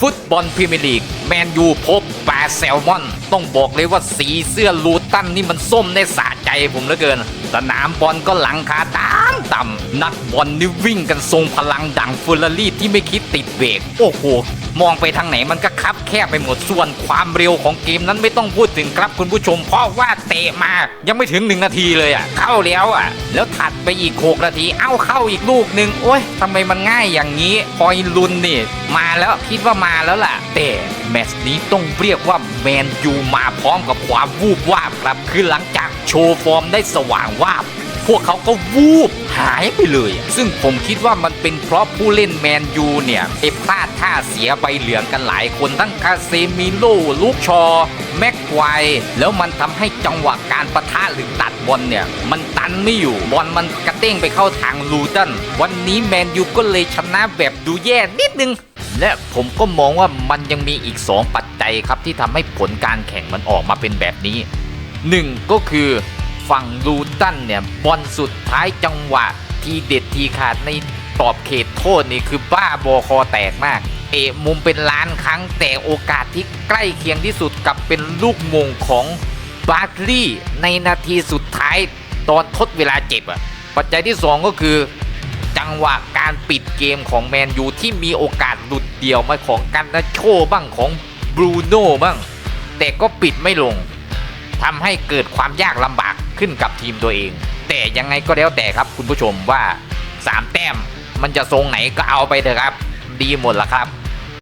ฟุตบอลพรีเมียร์ลีก แมนยูพบปลาแซลมอน ต้องบอกเลยว่าสีเสื้อลูตันนี่มันส้มในสะใจผมเหลือเกิน สนามบอลก็หลังคาต่ำต่ำนักบอลนี่วิ่งกันทรงพลังดังเฟอร์รารี่ที่ไม่คิดติดเบรกโอ้โห มองไปทางไหนมันก็คับแคบไปหมดส่วนความเร็วของเกมนั้นไม่ต้องพูดถึงครับคุณผู้ชม เพราะว่าเตะมายังไม่ถึงหนึ่งนาทีเลยอะเข้าแล้วอะ แล้วถัดไปอีกหกนาที เอ้าเข้าอีกลูกหนึ่งโอ้ยทำไมมันง่ายอย่างนี้พอยลุนนี่มาแล้วคิดว่ามาแล้วล่ะ แต่แมตช์นี้ต้องเรียกว่าแมนยูมาพร้อมกับความวูบวาบครับคือหลังจากโชว์ฟอร์มได้สว่างวาบ พวกเขาก็วูบหายไปเลย ซึ่งผมคิดว่ามันเป็นเพราะผู้เล่นแมนยูเนี่ยไปพลาดท่าเสียใบเหลืองกันหลายคนทั้งคาเซมิโลลูกชอ แม็กไกวร์แล้วมันทำให้จังหวะการประทะหรือตัดบอลเนี่ย มันตันไม่อยู่บอลมันกระเด้งไปเข้าทางลูตันวันนี้แมนยูก็เลยชนะแบบดูแย่นิดนึงและผมก็มองว่ามันยังมีอีก 2 ปัจจัยครับที่ทำให้ผลการแข่งมันออกมาเป็นแบบนี้หนึ่งก็คือ ฝั่งลูตันเนี่ยบอลสุดท้ายจังหวะ ทีเด็ดทีขาดในตอบเขตโทษนี่คือบ้าบอคอแตกมาก เอะมุมเป็นล้านครั้งแต่โอกาสที่ใกล้เคียงที่สุดกับเป็นลูกมงของบาร์คลีย์ในนาทีสุดท้ายตอนทดเวลาเจ็บอะปัจจัยที่ 2 ก็คือ จังหวะการปิดเกมของแมนยูที่มีโอกาสหลุดเดี่ยวมาของกันนาโชบ้างของบรูโน่บ้างแต่ก็ปิดไม่ลงทำให้เกิดความยากลำบาก ขึ้นกับทีมตัวเอง แต่ยังไงก็แล้วแต่ครับคุณผู้ชมว่า 3 แต้มมันจะทรงไหนก็เอาไปเถอะครับ ดีหมดละครับ